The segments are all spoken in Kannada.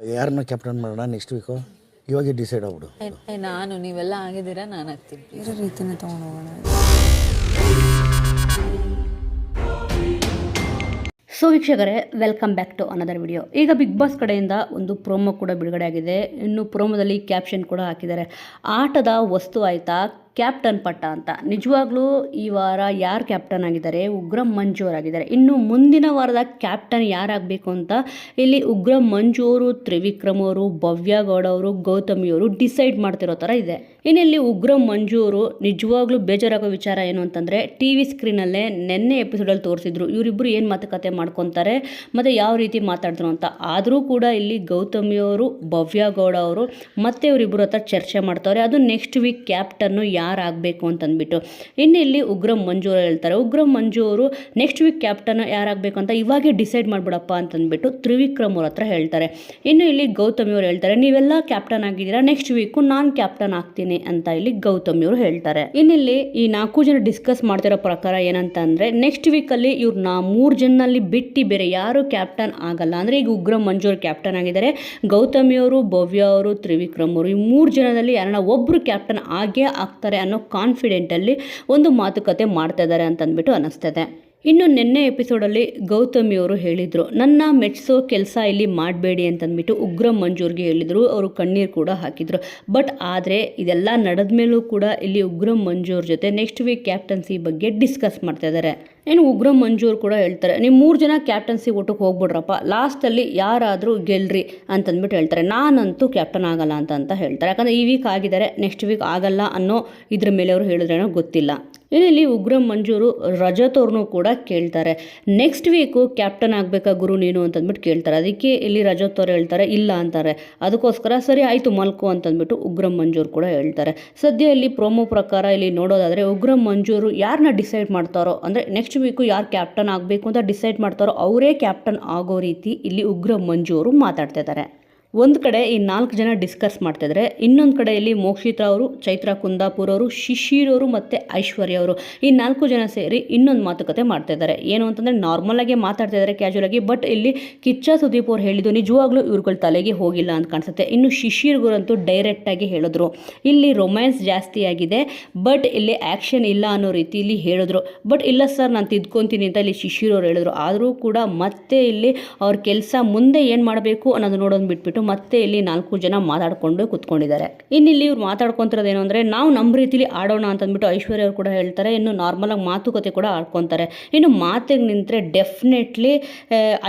ಯಾರನ್ನ ಕ್ಯಾಪ್ಟನ್ ಮಾಡೋಣ ನೆಕ್ಸ್ಟ್ ವೀಕು ಇವಾಗ ಡಿಸೈಡ್ ಆಗ್ಬಿಡು. ಏ, ನಾನು ನೀವೆಲ್ಲ ಆಗಿದ್ದೀರಾ ನಾನು ಆಗ್ತೀನಿ. ಬೇರೆ ರೀತಿನೇ ತೊಗೊಂಡು ಹೋಗೋಣ. ಸೊ ವೀಕ್ಷಕರೇ welcome back to another video ಈಗ ಬಿಗ್ ಬಾಸ್ ಕಡೆಯಿಂದ ಒಂದು ಪ್ರೋಮೋ ಕೂಡ ಬಿಡುಗಡೆ ಆಗಿದೆ ಇನ್ನು ಪ್ರೋಮೋದಲ್ಲಿ ಕ್ಯಾಪ್ಷನ್ ಕೂಡ ಹಾಕಿದ್ದಾರೆ. ಆಟದ ವಸ್ತು ಆಯಿತಾ? ಕ್ಯಾಪ್ಟನ್ ಪಟ್ಟ ಅಂತ. ನಿಜವಾಗ್ಲೂ ಈ ವಾರ ಯಾರು ಕ್ಯಾಪ್ಟನ್ ಆಗಿದ್ದಾರೆ? ಉಗ್ರಂ ಮಂಜು ಅವರಾಗಿದ್ದಾರೆ. ಇನ್ನು ಮುಂದಿನ ವಾರದ ಕ್ಯಾಪ್ಟನ್ ಯಾರಾಗಬೇಕು ಅಂತ ಇಲ್ಲಿ ಉಗ್ರಂ ಮಂಜು ಅವರು, ತ್ರಿವಿಕ್ರಮ್ ಅವರು, ಭವ್ಯ ಗೌಡ ಅವರು, ಗೌತಮಿ ಅವರು ಡಿಸೈಡ್ ಮಾಡ್ತಿರೋ ಥರ ಇದೆ. ಇನ್ನು ಇಲ್ಲಿ ಉಗ್ರಂ ಮಂಜು ಅವರು ನಿಜವಾಗ್ಲೂ ಬೇಜಾರಾಗೋ ವಿಚಾರ ಏನು ಅಂತಂದರೆ ಟಿ ವಿ ಸ್ಕ್ರೀನಲ್ಲೇ ನಿನ್ನೆ ಎಪಿಸೋಡಲ್ಲಿ ತೋರಿಸಿದ್ರು. ಇವರಿಬ್ಬರು ಏನು ಮಾತುಕತೆ ಮಾಡ್ಕೊತಾರೆ, ಮತ್ತು ಯಾವ ರೀತಿ ಮಾತಾಡಿದ್ರು ಅಂತ. ಆದರೂ ಕೂಡ ಇಲ್ಲಿ ಗೌತಮಿ ಅವರು, ಭವ್ಯ ಗೌಡ ಅವರು ಮತ್ತೆ ಇವರಿಬ್ಬರು ಹತ್ರ ಚರ್ಚೆ ಮಾಡ್ತಾರೆ. ಅದು ನೆಕ್ಸ್ಟ್ ವೀಕ್ ಕ್ಯಾಪ್ಟನ್ನು ಯಾರಾಗಬೇಕು ಅಂತಂದ್ಬಿಟ್ಟು. ಇನ್ನು ಇಲ್ಲಿ ಉಗ್ರಂ ಮಂಜು ಹೇಳ್ತಾರೆ. ಉಗ್ರಂ ಮಂಜು ಅವರು ನೆಕ್ಸ್ಟ್ ವೀಕ್ ಕ್ಯಾಪ್ಟನ್ ಯಾರಾಗಬೇಕು ಅಂತ ಇವಾಗೇ ಡಿಸೈಡ್ ಮಾಡಿಬಿಡಪ್ಪ ಅಂತಂದ್ಬಿಟ್ಟು ತ್ರಿವಿಕ್ರಮ್ ಅವ್ರ ಹತ್ರ ಹೇಳ್ತಾರೆ. ಇನ್ನು ಇಲ್ಲಿ ಗೌತಮಿ ಅವರು ಹೇಳ್ತಾರೆ, ನೀವೆಲ್ಲ ಕ್ಯಾಪ್ಟನ್ ಆಗಿದ್ದೀರಾ ನೆಕ್ಸ್ಟ್ ವೀಕು ನಾನು ಕ್ಯಾಪ್ಟನ್ ಆಗ್ತೀನಿ ಅಂತ ಇಲ್ಲಿ ಗೌತಮಿ ಅವರು ಹೇಳ್ತಾರೆ. ಇನ್ನಿಲ್ಲಿ ಈ ನಾಲ್ಕು ಜನ ಡಿಸ್ಕಸ್ ಮಾಡ್ತಿರೋ ಪ್ರಕಾರ ಏನಂತ ಅಂದರೆ ನೆಕ್ಸ್ಟ್ ವೀಕಲ್ಲಿ ಇವ್ರು ನಾ ಮೂರು ಜನಲ್ಲಿ ಬಿಟ್ಟು ಬೇರೆ ಯಾರು ಕ್ಯಾಪ್ಟನ್ ಆಗಲ್ಲ. ಅಂದರೆ ಈಗ ಉಗ್ರಂ ಮಂಜು ಅವರು ಕ್ಯಾಪ್ಟನ್ ಆಗಿದ್ದಾರೆ, ಗೌತಮಿ ಅವರು, ಭವ್ಯ ಅವರು, ತ್ರಿವಿಕ್ರಮ್ ಅವರು, ಈ ಮೂರು ಜನದಲ್ಲಿ ಯಾರನ್ನ ಒಬ್ಬರು ಕ್ಯಾಪ್ಟನ್ ಆಗೇ ಆಗ್ತಾರೆ ಅನ್ನೋ ಕಾನ್ಫಿಡೆಂಟಲ್ಲಿ ಒಂದು ಮಾತುಕತೆ ಮಾಡ್ತಾ ಇದ್ದಾರೆ ಅಂತಂದ್ಬಿಟ್ಟು ಅನ್ನಿಸ್ತದೆ ಇನ್ನು ನಿನ್ನೆ ಎಪಿಸೋಡಲ್ಲಿ ಗೌತಮಿ ಅವರು ಹೇಳಿದರು, ನನ್ನ ಮೆಚ್ಚಿಸೋ ಕೆಲಸ ಇಲ್ಲಿ ಮಾಡಬೇಡಿ ಅಂತಂದ್ಬಿಟ್ಟು ಉಗ್ರ ಮಂಜೂರ್ಗೆ ಹೇಳಿದರು, ಅವರು ಕಣ್ಣೀರು ಕೂಡ ಹಾಕಿದರು. ಬಟ್ ಆದರೆ ಇದೆಲ್ಲ ನಡೆದ ಮೇಲೂ ಕೂಡ ಇಲ್ಲಿ ಉಗ್ರ ಮಂಜೂರ್ ಜೊತೆ ನೆಕ್ಸ್ಟ್ ವೀಕ್ ಕ್ಯಾಪ್ಟನ್ಸಿ ಬಗ್ಗೆ ಡಿಸ್ಕಸ್ ಮಾಡ್ತಾ ಇದ್ದಾರೆ ಇನ್ನು ಉಗ್ರಂ ಮಂಜೂರ್ ಕೂಡ ಹೇಳ್ತಾರೆ, ನೀವು ಮೂರು ಜನ ಕ್ಯಾಪ್ಟನ್ಸಿ ಊಟಕ್ಕೆ ಹೋಗ್ಬಿಡ್ರಪ್ಪ ಲಾಸ್ಟಲ್ಲಿ ಯಾರಾದರೂ ಗೆಲ್ರಿ ಅಂತಂದ್ಬಿಟ್ಟು ಹೇಳ್ತಾರೆ. ನಾನಂತೂ ಕ್ಯಾಪ್ಟನ್ ಆಗಲ್ಲ ಅಂತ ಅಂತ ಹೇಳ್ತಾರೆ. ಯಾಕಂದರೆ ಈ ವೀಕ್ ಆಗಿದ್ದಾರೆ ನೆಕ್ಸ್ಟ್ ವೀಕ್ ಆಗಲ್ಲ ಅನ್ನೋ ಇದ್ರ ಮೇಲೆ ಅವರು ಹೇಳಿದ್ರೇನೋ ಗೊತ್ತಿಲ್ಲ. ಇಲ್ಲಿ ಉಗ್ರಂ ಮಂಜೂರು ರಜತ್ ಅವ್ರನ್ನೂ ಕೂಡ ಕೇಳ್ತಾರೆ. ನೆಕ್ಸ್ಟ್ ವೀಕು ಕ್ಯಾಪ್ಟನ್ ಆಗಬೇಕಾ ಗುರು ನೀನು ಅಂತಂದ್ಬಿಟ್ಟು ಕೇಳ್ತಾರೆ. ಅದಕ್ಕೆ ಇಲ್ಲಿ ರಜತ್ ಹೇಳ್ತಾರೆ, ಇಲ್ಲ ಅಂತಾರೆ. ಅದಕ್ಕೋಸ್ಕರ ಸರಿ ಆಯಿತು ಮಲ್ಕು ಅಂತಂದ್ಬಿಟ್ಟು ಉಗ್ರಂ ಮಂಜೂರು ಕೂಡ ಹೇಳ್ತಾರೆ. ಸದ್ಯ ಇಲ್ಲಿ ಪ್ರೋಮೋ ಪ್ರಕಾರ ಇಲ್ಲಿ ನೋಡೋದಾದರೆ ಉಗ್ರಂ ಮಂಜೂರು ಯಾರನ್ನ ಡಿಸೈಡ್ ಮಾಡ್ತಾರೋ ಅಂದರೆ ನೆಕ್ಸ್ಟ್ ವೀಕು ಯಾರು ಕ್ಯಾಪ್ಟನ್ ಆಗಬೇಕು ಅಂತ ಡಿಸೈಡ್ ಮಾಡ್ತಾರೋ ಅವರೇ ಕ್ಯಾಪ್ಟನ್ ಆಗೋ ರೀತಿ ಇಲ್ಲಿ ಉಗ್ರಂ ಮಂಜೂರು ಅವರು ಮಾತಾಡ್ತಾ ಇದ್ದಾರೆ ಒಂದು ಕಡೆ ಈ ನಾಲ್ಕು ಜನ ಡಿಸ್ಕಸ್ ಮಾಡ್ತಿದ್ರೆ. ಇನ್ನೊಂದು ಕಡೆ ಇಲ್ಲಿ ಮೋಕ್ಷಿತಾ ಅವರು ಚೈತ್ರ ಕುಂದಾಪುರ್ ಅವರು, ಶಿಶಿರ್ ಅವರು ಮತ್ತು ಐಶ್ವರ್ಯ ಅವರು ಈ ನಾಲ್ಕು ಜನ ಸೇರಿ ಇನ್ನೊಂದು ಮಾತುಕತೆ ಮಾಡ್ತಾ ಇದ್ದಾರೆ ಏನು ಅಂತಂದರೆ ನಾರ್ಮಲಾಗಿ ಮಾತಾಡ್ತಾ ಇದ್ದಾರೆ ಕ್ಯಾಶುವಲ್ ಆಗಿ ಬಟ್ ಇಲ್ಲಿ ಕಿಚ್ಚ ಸುದೀಪ್ ಅವ್ರು ಹೇಳಿದ್ದು ನಿಜವಾಗ್ಲೂ ಇವ್ರುಗಳ ತಲೆಗೆ ಹೋಗಿಲ್ಲ ಅಂತ ಕಾಣಿಸುತ್ತೆ. ಇನ್ನು ಶಿಶಿರ್ಗುರಂತೂ ಡೈರೆಕ್ಟಾಗಿ ಹೇಳಿದ್ರು. ಇಲ್ಲಿ ರೊಮ್ಯಾನ್ಸ್ ಜಾಸ್ತಿ ಆಗಿದೆ ಬಟ್ ಇಲ್ಲಿ ಆ್ಯಕ್ಷನ್ ಇಲ್ಲ ಅನ್ನೋ ರೀತಿಯಲ್ಲಿ ಹೇಳಿದ್ರು. ಬಟ್ ಇಲ್ಲ ಸರ್ ನಾನು ತಿದ್ಕೊತೀನಿ ಅಂತ ಇಲ್ಲಿ ಶಿಶಿರ್ ಅವ್ರು ಹೇಳಿದ್ರು. ಆದರೂ ಕೂಡ ಮತ್ತೆ ಇಲ್ಲಿ ಅವ್ರ ಕೆಲಸ ಮುಂದೆ ಏನು ಮಾಡಬೇಕು ಅನ್ನೋದು ನೋಡೋದು ಬಿಟ್ಬಿಟ್ಟು ಮತ್ತೆ ಇಲ್ಲಿ ನಾಲ್ಕು ಜನ ಮಾತಾಡ್ಕೊಂಡು ಕುತ್ಕೊಂಡಿದ್ದಾರೆ. ಇನ್ನಿಲ್ಲಿ ಇವ್ರು ಮಾತಾಡ್ಕೊಂತಿರೋದೇನು ಅಂದರೆ, ನಾವು ನಮ್ಮ ರೀತಿಲಿ ಆಡೋಣ ಅಂತಂದ್ಬಿಟ್ಟು ಐಶ್ವರ್ಯ ಅವರು ಕೂಡ ಹೇಳ್ತಾರೆ. ಇನ್ನು ನಾರ್ಮಲಾಗಿ ಮಾತುಕತೆ ಕೂಡ ಆಡ್ಕೊತಾರೆ. ಇನ್ನು ಮಾತಿಗೆ ನಿಂತರೆ ಡೆಫಿನೆಟ್ಲಿ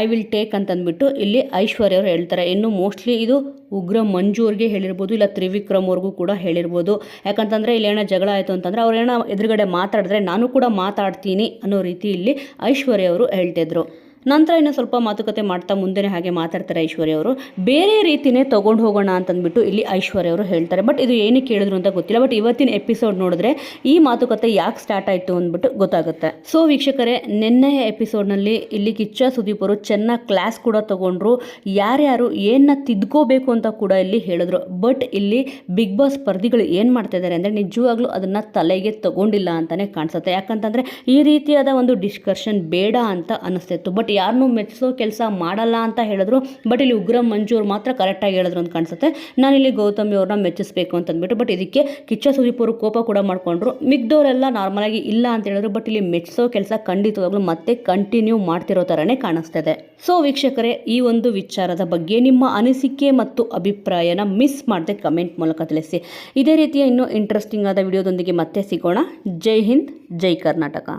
ಐ ವಿಲ್ ಟೇಕ್ ಅಂತಂದ್ಬಿಟ್ಟು ಇಲ್ಲಿ ಐಶ್ವರ್ಯ ಅವರು ಹೇಳ್ತಾರೆ. ಇನ್ನು ಮೋಸ್ಟ್ಲಿ ಇದು ಉಗ್ರ ಮಂಜು ಅವ್ರಿಗೆ ಹೇಳಿರ್ಬೋದು, ಇಲ್ಲ ತ್ರಿವಿಕ್ರಮ್ ಅವ್ರಿಗೂ ಕೂಡ ಹೇಳಿರ್ಬೋದು. ಯಾಕಂತಂದರೆ ಇಲ್ಲಿ ಏನೋ ಜಗಳ ಆಯಿತು ಅಂತಂದರೆ ಅವ್ರು ಏನೋ ಎದುರುಗಡೆ ಮಾತಾಡಿದ್ರೆ ನಾನು ಕೂಡ ಮಾತಾಡ್ತೀನಿ ಅನ್ನೋ ರೀತಿ ಇಲ್ಲಿ ಐಶ್ವರ್ಯ ಅವರು ಹೇಳ್ತಿದ್ರು. ನಂತರ ಇನ್ನು ಸ್ವಲ್ಪ ಮಾತುಕತೆ ಮಾಡ್ತಾ ಮುಂದೆನೇ ಹಾಗೆ ಮಾತಾಡ್ತಾರೆ ಐಶ್ವರ್ಯ ಅವರು. ಬೇರೆ ರೀತಿನೇ ತೊಗೊಂಡು ಹೋಗೋಣ ಅಂತಂದ್ಬಿಟ್ಟು ಇಲ್ಲಿ ಐಶ್ವರ್ಯ ಅವರು ಹೇಳ್ತಾರೆ. ಬಟ್ ಇದು ಏನಕ್ಕೆ ಕೇಳಿದ್ರು ಅಂತ ಗೊತ್ತಿಲ್ಲ. ಬಟ್ ಇವತ್ತಿನ ಎಪಿಸೋಡ್ ನೋಡಿದ್ರೆ ಈ ಮಾತುಕತೆ ಯಾಕೆ ಸ್ಟಾರ್ಟ್ ಆಯಿತು ಅಂದ್ಬಿಟ್ಟು ಗೊತ್ತಾಗುತ್ತೆ. ಸೊ ವೀಕ್ಷಕರೇ ನಿನ್ನೆ ಎಪಿಸೋಡ್ನಲ್ಲಿ ಇಲ್ಲಿ ಕಿಚ್ಚ ಸುದೀಪ್ ಅವರು ಚೆನ್ನಾಗಿ ಕ್ಲಾಸ್ ಕೂಡ ತೊಗೊಂಡ್ರು. ಯಾರ್ಯಾರು ಏನನ್ನ ತಿದ್ಕೋಬೇಕು ಅಂತ ಕೂಡ ಇಲ್ಲಿ ಹೇಳಿದ್ರು. ಬಟ್ ಇಲ್ಲಿ ಬಿಗ್ ಬಾಸ್ ಸ್ಪರ್ಧಿಗಳು ಏನು ಮಾಡ್ತಾ ಇದ್ದಾರೆ ಅಂದರೆ ನಿಜವಾಗ್ಲೂ ಅದನ್ನು ತಲೆಗೆ ತಗೊಂಡಿಲ್ಲ ಅಂತಲೇ ಕಾಣಿಸುತ್ತೆ. ಯಾಕಂತಂದರೆ ಈ ರೀತಿಯಾದ ಒಂದು ಡಿಸ್ಕಷನ್ ಬೇಡ ಅಂತ ಅನಿಸ್ತಿತ್ತು. ಬಟ್ ಯಾರನ್ನೂ ಮೆಚ್ಚಿಸೋ ಕೆಲಸ ಮಾಡಲ್ಲ ಅಂತ ಹೇಳಿದ್ರು, ಬಟ್ ಇಲ್ಲಿ ಉಗ್ರ ಮಂಜು ಅವ್ರು ಮಾತ್ರ ಕರೆಕ್ಟಾಗಿ ಹೇಳಿದ್ರು ಅಂತ ಕಾಣಿಸುತ್ತೆ. ನಾನಿಲ್ಲಿ ಗೌತಮಿ ಅವ್ರನ್ನ ಮೆಚ್ಚಿಸ್ಬೇಕು ಅಂತಂದ್ಬಿಟ್ಟು, ಬಟ್ ಇದಕ್ಕೆ ಕಿಚ್ಚ ಸುದೀಪ್ ಕೋಪ ಕೂಡ ಮಾಡಿಕೊಂಡ್ರು. ಮಿಗ್ದವರೆಲ್ಲ ನಾರ್ಮಲಾಗಿ ಇಲ್ಲ ಅಂತ ಹೇಳಿದ್ರು, ಬಟ್ ಇಲ್ಲಿ ಮೆಚ್ಚಿಸೋ ಕೆಲಸ ಖಂಡಿತವಾಗ್ಲೂ ಮತ್ತೆ ಕಂಟಿನ್ಯೂ ಮಾಡ್ತಿರೋ ಥರನೇ ಕಾಣಿಸ್ತಿದೆ. ಸೊ ವೀಕ್ಷಕರೇ, ಈ ಒಂದು ವಿಚಾರದ ಬಗ್ಗೆ ನಿಮ್ಮ ಅನಿಸಿಕೆ ಮತ್ತು ಅಭಿಪ್ರಾಯನ ಮಿಸ್ ಮಾಡದೆ ಕಮೆಂಟ್ ಮೂಲಕ ತಿಳಿಸಿ. ಇದೇ ರೀತಿಯ ಇನ್ನೂ ಇಂಟ್ರೆಸ್ಟಿಂಗ್ ಆದ ವಿಡಿಯೋದೊಂದಿಗೆ ಮತ್ತೆ ಸಿಗೋಣ. ಜೈ ಹಿಂದ್, ಜೈ ಕರ್ನಾಟಕ.